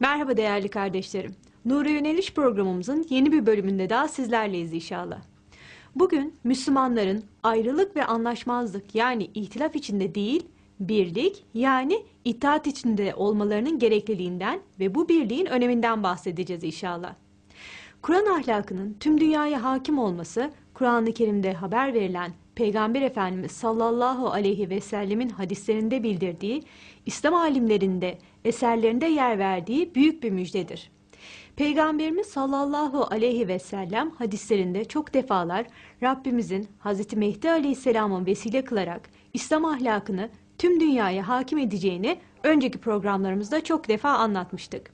Merhaba değerli kardeşlerim. Nur'a Yöneliş programımızın yeni bir bölümünde daha sizlerleyiz inşallah. Bugün Müslümanların ayrılık ve anlaşmazlık yani ihtilaf içinde değil, birlik yani itaat içinde olmalarının gerekliliğinden ve bu birliğin öneminden bahsedeceğiz inşallah. Kur'an ahlakının tüm dünyaya hakim olması, Kur'an-ı Kerim'de haber verilen Peygamber Efendimiz sallallahu aleyhi ve sellemin hadislerinde bildirdiği, İslam alimlerinde eserlerinde yer verdiği büyük bir müjdedir. Peygamberimiz sallallahu aleyhi ve sellem hadislerinde çok defalar Rabbimizin Hazreti Mehdi aleyhisselamın vesile kılarak İslam ahlakını tüm dünyaya hakim edeceğini önceki programlarımızda çok defa anlatmıştık.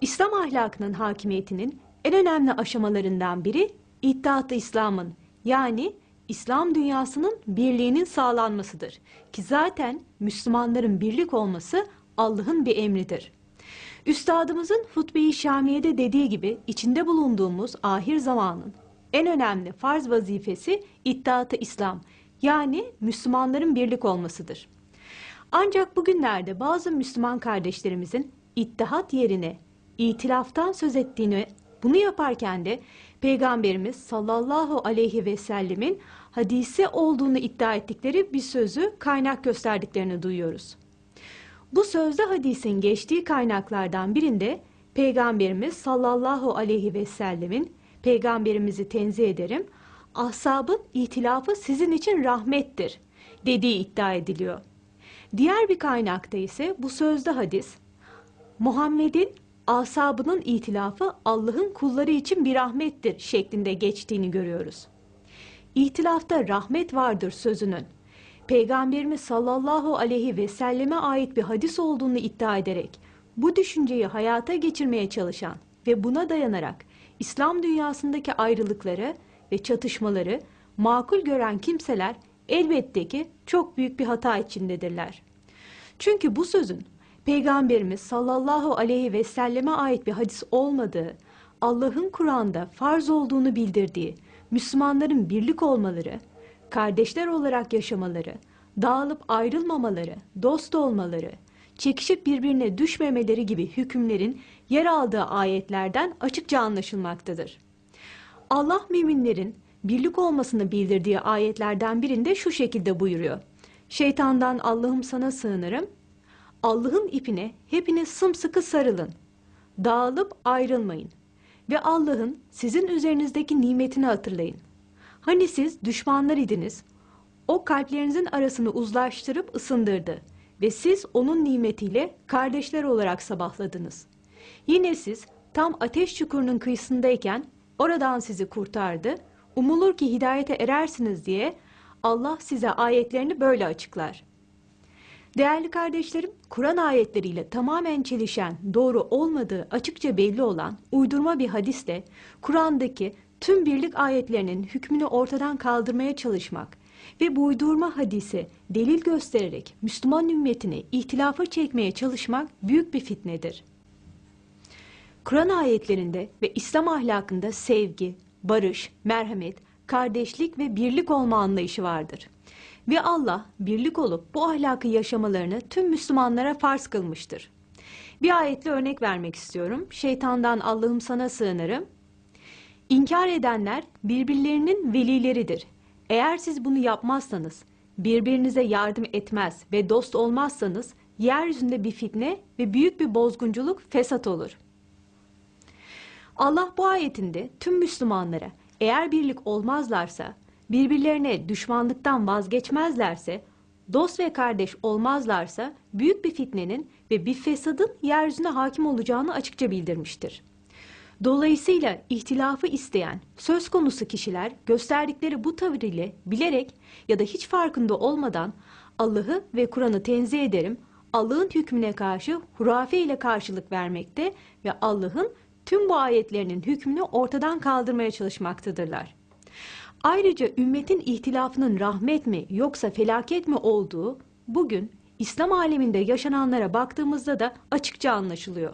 İslam ahlakının hakimiyetinin en önemli aşamalarından biri İttihat-ı İslam'ın yani İslam dünyasının birliğinin sağlanmasıdır. Ki zaten Müslümanların birlik olması Allah'ın bir emridir. Üstadımızın Hutbe-i Şamiye'de dediği gibi içinde bulunduğumuz ahir zamanın en önemli farz vazifesi İttihat-ı İslam yani Müslümanların birlik olmasıdır. Ancak bugünlerde bazı Müslüman kardeşlerimizin ittihat yerine itilaftan söz ettiğini bunu yaparken de Peygamberimiz sallallahu aleyhi ve sellemin hadisi olduğunu iddia ettikleri bir sözü kaynak gösterdiklerini duyuyoruz. Bu sözde hadisin geçtiği kaynaklardan birinde Peygamberimiz sallallahu aleyhi ve sellemin Peygamberimizi tenzih ederim, ashabın itilafı sizin için rahmettir dediği iddia ediliyor. Diğer bir kaynakta ise bu sözde hadis Muhammed'in asabının itilafı Allah'ın kulları için bir rahmettir şeklinde geçtiğini görüyoruz. İhtilafta rahmet vardır sözünün. Peygamberimiz sallallahu aleyhi ve selleme ait bir hadis olduğunu iddia ederek bu düşünceyi hayata geçirmeye çalışan ve buna dayanarak İslam dünyasındaki ayrılıkları ve çatışmaları makul gören kimseler elbette ki çok büyük bir hata içindedirler. Çünkü bu sözün Peygamberimiz sallallahu aleyhi ve selleme ait bir hadis olmadığı, Allah'ın Kur'an'da farz olduğunu bildirdiği, Müslümanların birlik olmaları, kardeşler olarak yaşamaları, dağılıp ayrılmamaları, dost olmaları, çekişip birbirine düşmemeleri gibi hükümlerin yer aldığı ayetlerden açıkça anlaşılmaktadır. Allah müminlerin birlik olmasını bildirdiği ayetlerden birinde şu şekilde buyuruyor. Şeytandan Allah'ım sana sığınırım. Allah'ın ipine hepiniz sımsıkı sarılın. Dağılıp ayrılmayın. Ve Allah'ın sizin üzerinizdeki nimetini hatırlayın. Hani siz düşmanlar idiniz. O kalplerinizin arasını uzlaştırıp ısındırdı ve siz onun nimetiyle kardeşler olarak sabahladınız. Yine siz tam ateş çukurunun kıyısındayken oradan sizi kurtardı. Umulur ki hidayete erersiniz diye Allah size ayetlerini böyle açıklar. Değerli kardeşlerim, Kur'an ayetleriyle tamamen çelişen, doğru olmadığı açıkça belli olan uydurma bir hadisle Kur'an'daki tüm birlik ayetlerinin hükmünü ortadan kaldırmaya çalışmak ve bu uydurma hadise delil göstererek Müslüman ümmetini ihtilafa çekmeye çalışmak büyük bir fitnedir. Kur'an ayetlerinde ve İslam ahlakında sevgi, barış, merhamet, kardeşlik ve birlik olma anlayışı vardır. Ve Allah birlik olup bu ahlakı yaşamalarını tüm Müslümanlara farz kılmıştır. Bir ayetle örnek vermek istiyorum. Şeytandan Allah'ım sana sığınırım. İnkar edenler birbirlerinin velileridir. Eğer siz bunu yapmazsanız, birbirinize yardım etmez ve dost olmazsanız yeryüzünde bir fitne ve büyük bir bozgunculuk fesat olur. Allah bu ayetinde tüm Müslümanlara eğer birlik olmazlarsa, birbirlerine düşmanlıktan vazgeçmezlerse, dost ve kardeş olmazlarsa büyük bir fitnenin ve bir fesadın yeryüzüne hakim olacağını açıkça bildirmiştir. Dolayısıyla ihtilafı isteyen söz konusu kişiler gösterdikleri bu tavır ile bilerek ya da hiç farkında olmadan Allah'ı ve Kur'an'ı tenzih ederim, Allah'ın hükmüne karşı hurafe ile karşılık vermekte ve Allah'ın tüm bu ayetlerinin hükmünü ortadan kaldırmaya çalışmaktadırlar. Ayrıca ümmetin ihtilafının rahmet mi yoksa felaket mi olduğu bugün İslam aleminde yaşananlara baktığımızda da açıkça anlaşılıyor.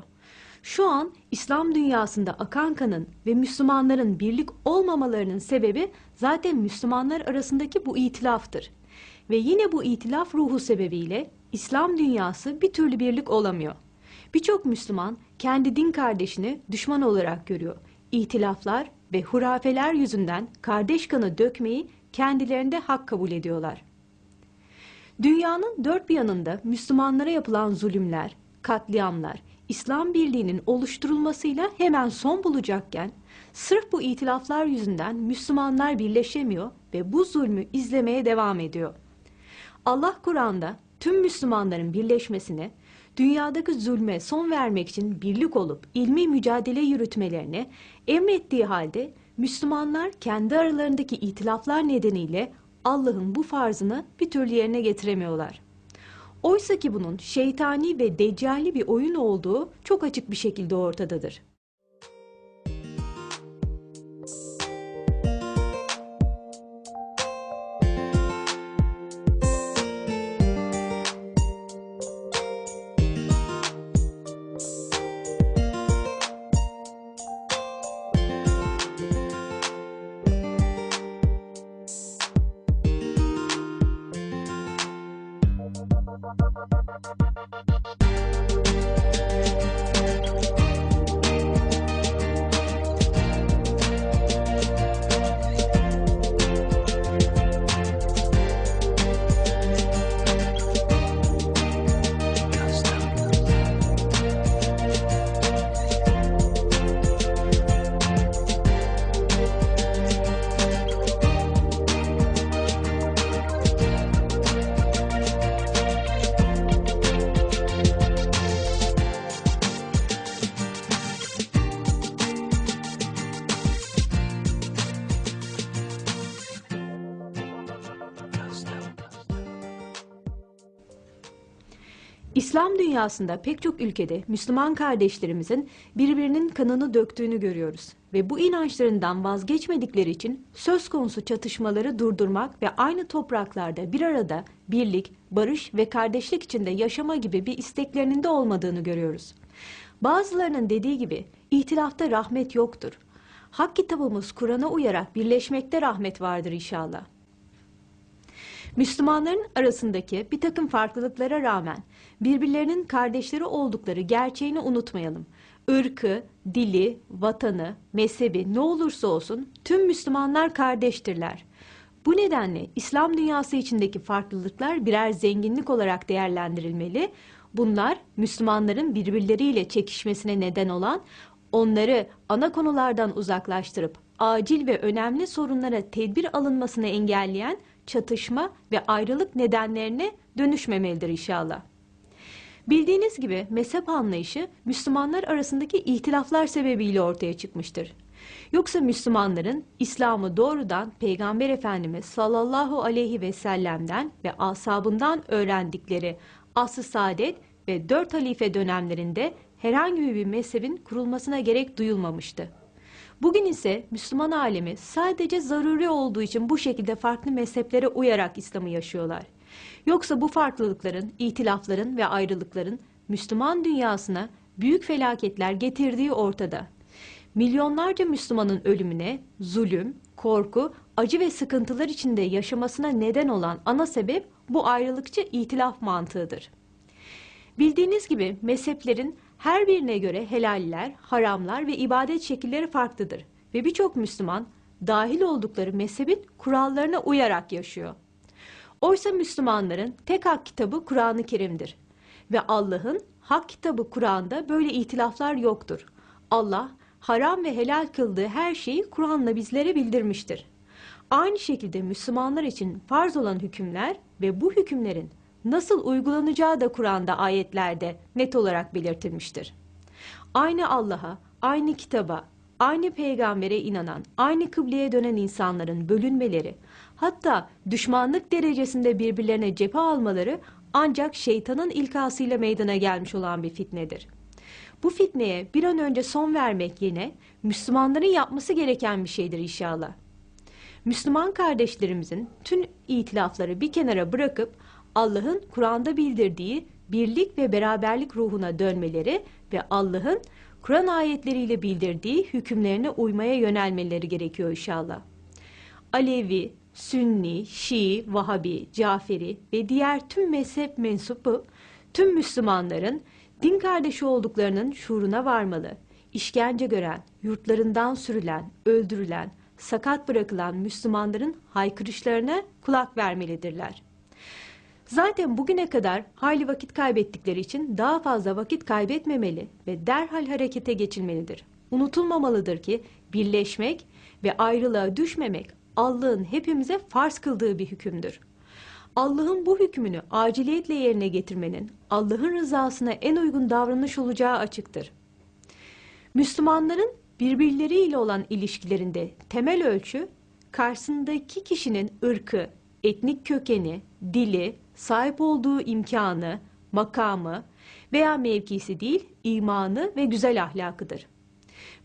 Şu an İslam dünyasında akan kanın ve Müslümanların birlik olmamalarının sebebi zaten Müslümanlar arasındaki bu itilaftır. Ve yine bu itilaf ruhu sebebiyle İslam dünyası bir türlü birlik olamıyor. Birçok Müslüman kendi din kardeşini düşman olarak görüyor. İhtilaflar ve hurafeler yüzünden kardeş kanı dökmeyi kendilerinde hak kabul ediyorlar. Dünyanın dört bir yanında Müslümanlara yapılan zulümler, katliamlar, İslam birliğinin oluşturulmasıyla hemen son bulacakken, sırf bu itilaflar yüzünden Müslümanlar birleşemiyor ve bu zulmü izlemeye devam ediyor. Allah Kur'an'da tüm Müslümanların birleşmesini, dünyadaki zulme son vermek için birlik olup ilmi mücadele yürütmelerini emrettiği halde Müslümanlar kendi aralarındaki itilaflar nedeniyle Allah'ın bu farzını bir türlü yerine getiremiyorlar. Oysa ki bunun şeytani ve deccali bir oyun olduğu çok açık bir şekilde ortadadır. İslam dünyasında pek çok ülkede Müslüman kardeşlerimizin birbirinin kanını döktüğünü görüyoruz ve bu inançlarından vazgeçmedikleri için söz konusu çatışmaları durdurmak ve aynı topraklarda bir arada birlik, barış ve kardeşlik içinde yaşama gibi bir isteklerinin de olmadığını görüyoruz. Bazılarının dediği gibi ihtilafta rahmet yoktur. Hak kitabımız Kur'an'a uyarak birleşmekte rahmet vardır inşallah. Müslümanların arasındaki bir takım farklılıklara rağmen birbirlerinin kardeşleri oldukları gerçeğini unutmayalım. Irkı, dili, vatanı, mezhebi ne olursa olsun tüm Müslümanlar kardeştirler. Bu nedenle İslam dünyası içindeki farklılıklar birer zenginlik olarak değerlendirilmeli. Bunlar Müslümanların birbirleriyle çekişmesine neden olan, onları ana konulardan uzaklaştırıp acil ve önemli sorunlara tedbir alınmasını engelleyen çatışma ve ayrılık nedenlerine dönüşmemelidir inşallah. Bildiğiniz gibi mezhep anlayışı Müslümanlar arasındaki ihtilaflar sebebiyle ortaya çıkmıştır. Yoksa Müslümanların İslam'ı doğrudan Peygamber Efendimiz sallallahu aleyhi ve sellem'den ve asabından öğrendikleri asr-ı saadet ve dört halife dönemlerinde herhangi bir mezhebin kurulmasına gerek duyulmamıştı. Bugün ise Müslüman alemi sadece zaruri olduğu için bu şekilde farklı mezheplere uyarak İslam'ı yaşıyorlar. Yoksa bu farklılıkların, itilafların ve ayrılıkların Müslüman dünyasına büyük felaketler getirdiği ortada. Milyonlarca Müslümanın ölümüne, zulüm, korku, acı ve sıkıntılar içinde yaşamasına neden olan ana sebep bu ayrılıkçı itilaf mantığıdır. Bildiğiniz gibi mezheplerin her birine göre helaller, haramlar ve ibadet şekilleri farklıdır ve birçok Müslüman dahil oldukları mezhebin kurallarına uyarak yaşıyor. Oysa Müslümanların tek hak kitabı Kur'an-ı Kerim'dir ve Allah'ın hak kitabı Kur'an'da böyle itilaflar yoktur. Allah haram ve helal kıldığı her şeyi Kur'an'la bizlere bildirmiştir. Aynı şekilde Müslümanlar için farz olan hükümler ve bu hükümlerin nasıl uygulanacağı da Kur'an'da ayetlerde net olarak belirtilmiştir. Aynı Allah'a, aynı kitaba, aynı peygambere inanan, aynı kıbleye dönen insanların bölünmeleri, hatta düşmanlık derecesinde birbirlerine cephe almaları ancak şeytanın ilkasıyla meydana gelmiş olan bir fitnedir. Bu fitneye bir an önce son vermek yine Müslümanların yapması gereken bir şeydir inşallah. Müslüman kardeşlerimizin tüm itilafları bir kenara bırakıp Allah'ın Kur'an'da bildirdiği birlik ve beraberlik ruhuna dönmeleri ve Allah'ın Kur'an ayetleriyle bildirdiği hükümlerine uymaya yönelmeleri gerekiyor inşallah. Alevi, Sünni, Şii, Vahabi, Caferi ve diğer tüm mezhep mensubu tüm Müslümanların din kardeşi olduklarının şuuruna varmalı. İşkence gören, yurtlarından sürülen, öldürülen, sakat bırakılan Müslümanların haykırışlarına kulak vermelidirler. Zaten bugüne kadar hayli vakit kaybettikleri için daha fazla vakit kaybetmemeli ve derhal harekete geçilmelidir. Unutulmamalıdır ki birleşmek ve ayrılığa düşmemek Allah'ın hepimize farz kıldığı bir hükümdür. Allah'ın bu hükmünü aciliyetle yerine getirmenin Allah'ın rızasına en uygun davranış olacağı açıktır. Müslümanların birbirleriyle olan ilişkilerinde temel ölçü karşısındaki kişinin ırkı, etnik kökeni, dili, sahip olduğu imkanı, makamı veya mevkisi değil, imanı ve güzel ahlakıdır.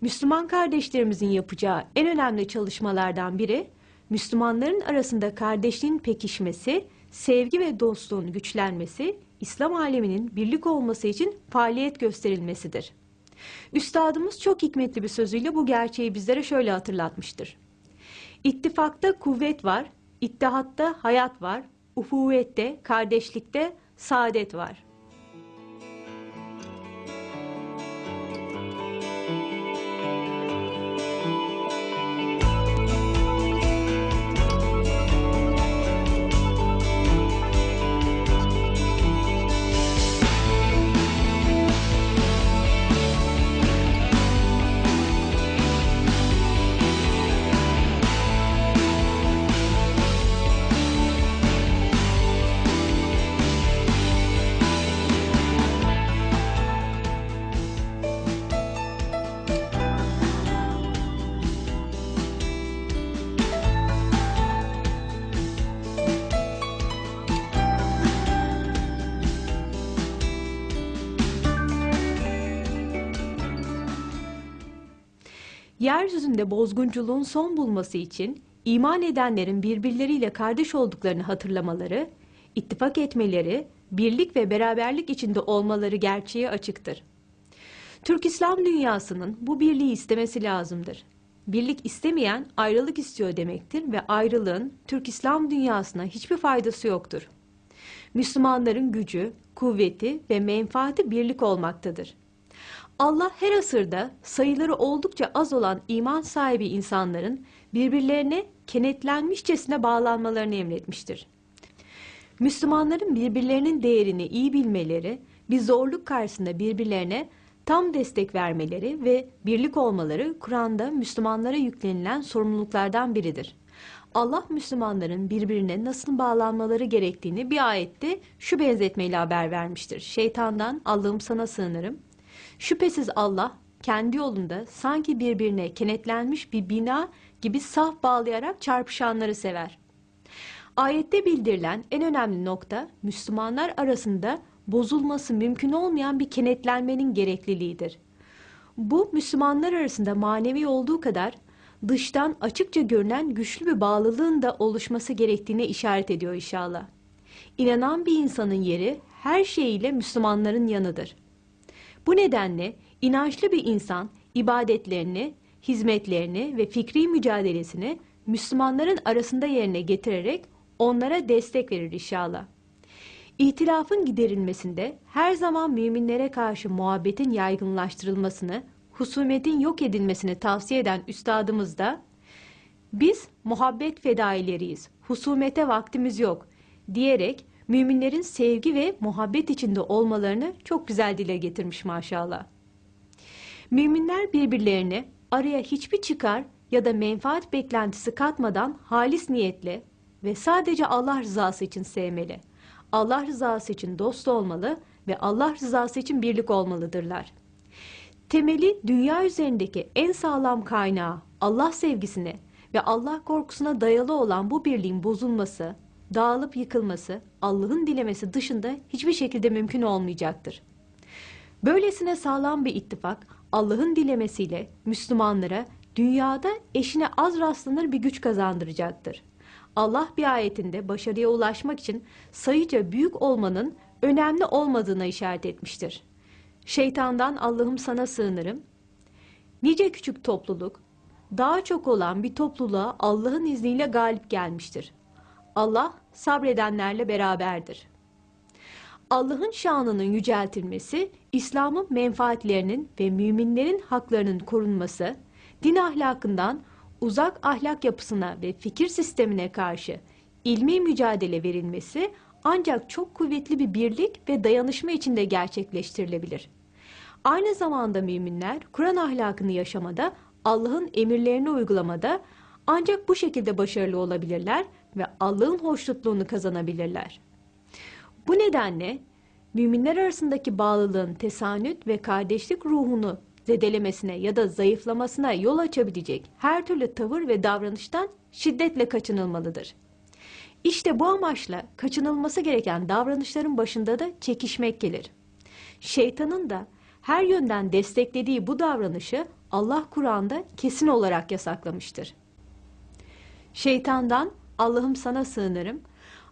Müslüman kardeşlerimizin yapacağı en önemli çalışmalardan biri, Müslümanların arasında kardeşliğin pekişmesi, sevgi ve dostluğun güçlenmesi, İslam aleminin birlik olması için faaliyet gösterilmesidir. Üstadımız çok hikmetli bir sözüyle bu gerçeği bizlere şöyle hatırlatmıştır. İttifakta kuvvet var, ittihatta hayat var, uhuvvette, kardeşlikte saadet var. Yeryüzünde bozgunculuğun son bulması için iman edenlerin birbirleriyle kardeş olduklarını hatırlamaları, ittifak etmeleri, birlik ve beraberlik içinde olmaları gerçeği açıktır. Türk İslam dünyasının bu birliği istemesi lazımdır. Birlik istemeyen ayrılık istiyor demektir ve ayrılığın Türk İslam dünyasına hiçbir faydası yoktur. Müslümanların gücü, kuvveti ve menfaati birlik olmaktadır. Allah her asırda sayıları oldukça az olan iman sahibi insanların birbirlerine kenetlenmişçesine bağlanmalarını emretmiştir. Müslümanların birbirlerinin değerini iyi bilmeleri, bir zorluk karşısında birbirlerine tam destek vermeleri ve birlik olmaları Kur'an'da Müslümanlara yüklenilen sorumluluklardan biridir. Allah Müslümanların birbirine nasıl bağlanmaları gerektiğini bir ayette şu benzetmeyle haber vermiştir. Şeytandan Allah'ım sana sığınırım. Şüphesiz Allah kendi yolunda sanki birbirine kenetlenmiş bir bina gibi saf bağlayarak çarpışanları sever. Ayette bildirilen en önemli nokta Müslümanlar arasında bozulması mümkün olmayan bir kenetlenmenin gerekliliğidir. Bu Müslümanlar arasında manevi olduğu kadar dıştan açıkça görünen güçlü bir bağlılığın da oluşması gerektiğine işaret ediyor inşallah. İnanan bir insanın yeri her şeyiyle Müslümanların yanıdır. Bu nedenle inançlı bir insan ibadetlerini, hizmetlerini ve fikri mücadelesini Müslümanların arasında yerine getirerek onlara destek verir inşallah. İhtilafın giderilmesinde her zaman müminlere karşı muhabbetin yaygınlaştırılmasını, husumetin yok edilmesini tavsiye eden üstadımız da biz muhabbet fedaileriyiz, husumete vaktimiz yok diyerek müminlerin sevgi ve muhabbet içinde olmalarını çok güzel dile getirmiş maşallah. Müminler birbirlerini araya hiçbir çıkar ya da menfaat beklentisi katmadan halis niyetle ve sadece Allah rızası için sevmeli. Allah rızası için dost olmalı ve Allah rızası için birlik olmalıdırlar. Temeli dünya üzerindeki en sağlam kaynağı Allah sevgisine ve Allah korkusuna dayalı olan bu birliğin bozulması, dağılıp yıkılması Allah'ın dilemesi dışında hiçbir şekilde mümkün olmayacaktır. Böylesine sağlam bir ittifak Allah'ın dilemesiyle Müslümanlara dünyada eşine az rastlanır bir güç kazandıracaktır. Allah bir ayetinde başarıya ulaşmak için sayıca büyük olmanın önemli olmadığına işaret etmiştir. Şeytandan Allah'ım sana sığınırım. Nice küçük topluluk, daha çok olan bir topluluğa Allah'ın izniyle galip gelmiştir. Allah sabredenlerle beraberdir. Allah'ın şanının yüceltilmesi, İslam'ın menfaatlerinin ve müminlerin haklarının korunması, din ahlakından uzak ahlak yapısına ve fikir sistemine karşı ilmi mücadele verilmesi ancak çok kuvvetli bir birlik ve dayanışma içinde gerçekleştirilebilir. Aynı zamanda müminler Kur'an ahlakını yaşamada, Allah'ın emirlerini uygulamada ancak bu şekilde başarılı olabilirler ve Allah'ın hoşnutluğunu kazanabilirler. Bu nedenle müminler arasındaki bağlılığın tesanüt ve kardeşlik ruhunu zedelemesine ya da zayıflamasına yol açabilecek her türlü tavır ve davranıştan şiddetle kaçınılmalıdır. İşte bu amaçla kaçınılması gereken davranışların başında da çekişmek gelir. Şeytanın da her yönden desteklediği bu davranışı Allah Kur'an'da kesin olarak yasaklamıştır. Şeytandan Allah'ım sana sığınırım.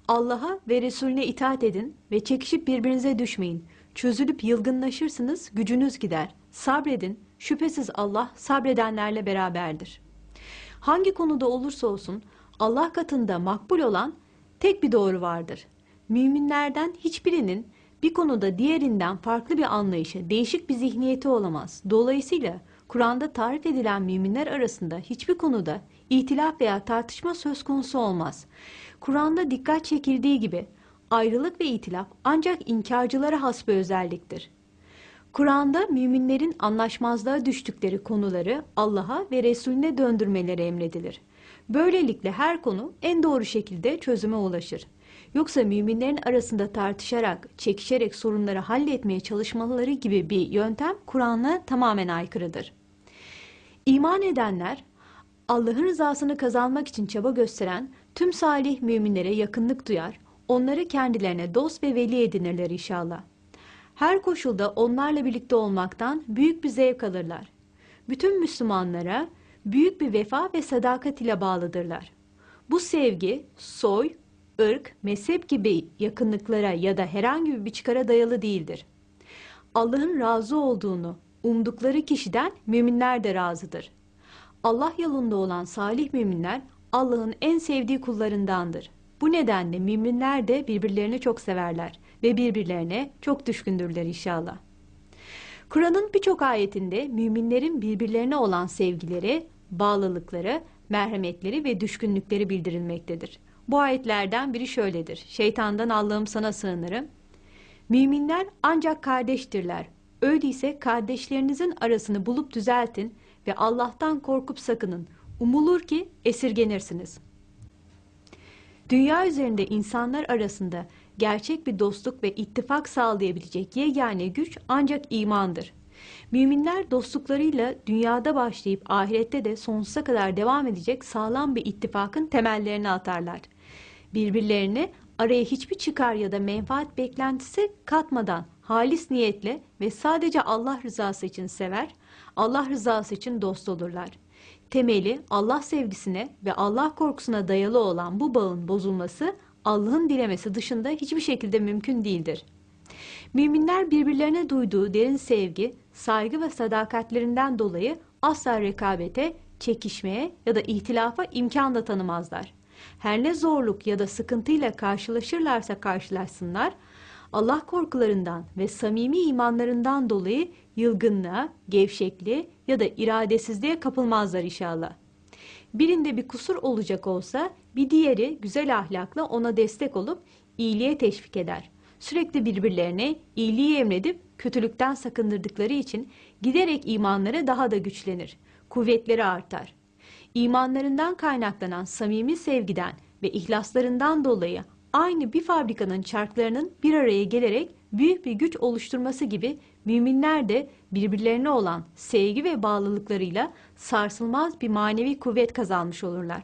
Allah'a ve Resulüne itaat edin ve çekişip birbirinize düşmeyin. Çözülüp yılgınlaşırsınız, gücünüz gider. Sabredin, şüphesiz Allah sabredenlerle beraberdir. Hangi konuda olursa olsun Allah katında makbul olan tek bir doğru vardır. Müminlerden hiçbirinin bir konuda diğerinden farklı bir anlayışı, değişik bir zihniyeti olamaz. Dolayısıyla Kur'an'da tarif edilen müminler arasında hiçbir konuda itilaf veya tartışma söz konusu olmaz. Kur'an'da dikkat çekildiği gibi ayrılık ve itilaf ancak inkarcılara has bir özelliktir. Kur'an'da müminlerin anlaşmazlığa düştükleri konuları Allah'a ve Resulüne döndürmeleri emredilir. Böylelikle her konu en doğru şekilde çözüme ulaşır. Yoksa müminlerin arasında tartışarak, çekişerek sorunları halletmeye çalışmaları gibi bir yöntem Kur'an'a tamamen aykırıdır. İman edenler, Allah'ın rızasını kazanmak için çaba gösteren tüm salih müminlere yakınlık duyar, onları kendilerine dost ve veli edinirler inşallah. Her koşulda onlarla birlikte olmaktan büyük bir zevk alırlar. Bütün Müslümanlara büyük bir vefa ve sadakat ile bağlıdırlar. Bu sevgi, soy, ırk, mezhep gibi yakınlıklara ya da herhangi bir çıkara dayalı değildir. Allah'ın razı olduğunu umdukları kişiden müminler de razıdır. Allah yolunda olan salih müminler Allah'ın en sevdiği kullarındandır. Bu nedenle müminler de birbirlerini çok severler ve birbirlerine çok düşkündürler inşallah. Kur'an'ın birçok ayetinde müminlerin birbirlerine olan sevgileri, bağlılıkları, merhametleri ve düşkünlükleri bildirilmektedir. Bu ayetlerden biri şöyledir. Şeytandan Allah'ım sana sığınırım. Müminler ancak kardeştirler. Öyleyse kardeşlerinizin arasını bulup düzeltin ve Allah'tan korkup sakının. Umulur ki esirgenirsiniz. Dünya üzerinde insanlar arasında gerçek bir dostluk ve ittifak sağlayabilecek yegane güç ancak imandır. Müminler dostluklarıyla dünyada başlayıp ahirette de sonsuza kadar devam edecek sağlam bir ittifakın temellerini atarlar. Birbirlerine araya hiçbir çıkar ya da menfaat beklentisi katmadan halis niyetle ve sadece Allah rızası için sever, Allah rızası için dost olurlar. Temeli Allah sevgisine ve Allah korkusuna dayalı olan bu bağın bozulması Allah'ın dilemesi dışında hiçbir şekilde mümkün değildir. Müminler birbirlerine duyduğu derin sevgi, saygı ve sadakatlerinden dolayı asla rekabete, çekişmeye ya da ihtilafa imkan da tanımazlar. Her ne zorluk ya da sıkıntıyla karşılaşırlarsa karşılaşsınlar, Allah korkularından ve samimi imanlarından dolayı yılgınlığa, gevşekliğe ya da iradesizliğe kapılmazlar inşallah. Birinde bir kusur olacak olsa bir diğeri güzel ahlakla ona destek olup iyiliğe teşvik eder. Sürekli birbirlerine iyiliği emredip kötülükten sakındırdıkları için giderek imanları daha da güçlenir. Kuvvetleri artar. İmanlarından kaynaklanan samimi sevgiden ve ihlaslarından dolayı aynı bir fabrikanın çarklarının bir araya gelerek büyük bir güç oluşturması gibi müminler de birbirlerine olan sevgi ve bağlılıklarıyla sarsılmaz bir manevi kuvvet kazanmış olurlar.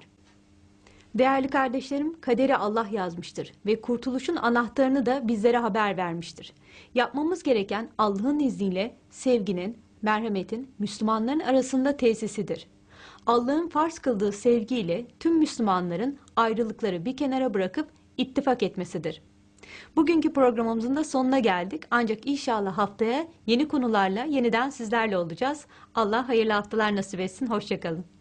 Değerli kardeşlerim, kaderi Allah yazmıştır ve kurtuluşun anahtarını da bizlere haber vermiştir. Yapmamız gereken Allah'ın izniyle sevginin, merhametin Müslümanların arasında tesisidir. Allah'ın farz kıldığı sevgiyle tüm Müslümanların ayrılıkları bir kenara bırakıp ittifak etmesidir. Bugünkü programımızın da sonuna geldik. Ancak inşallah haftaya yeni konularla yeniden sizlerle olacağız. Allah hayırlı haftalar nasip etsin. Hoşçakalın.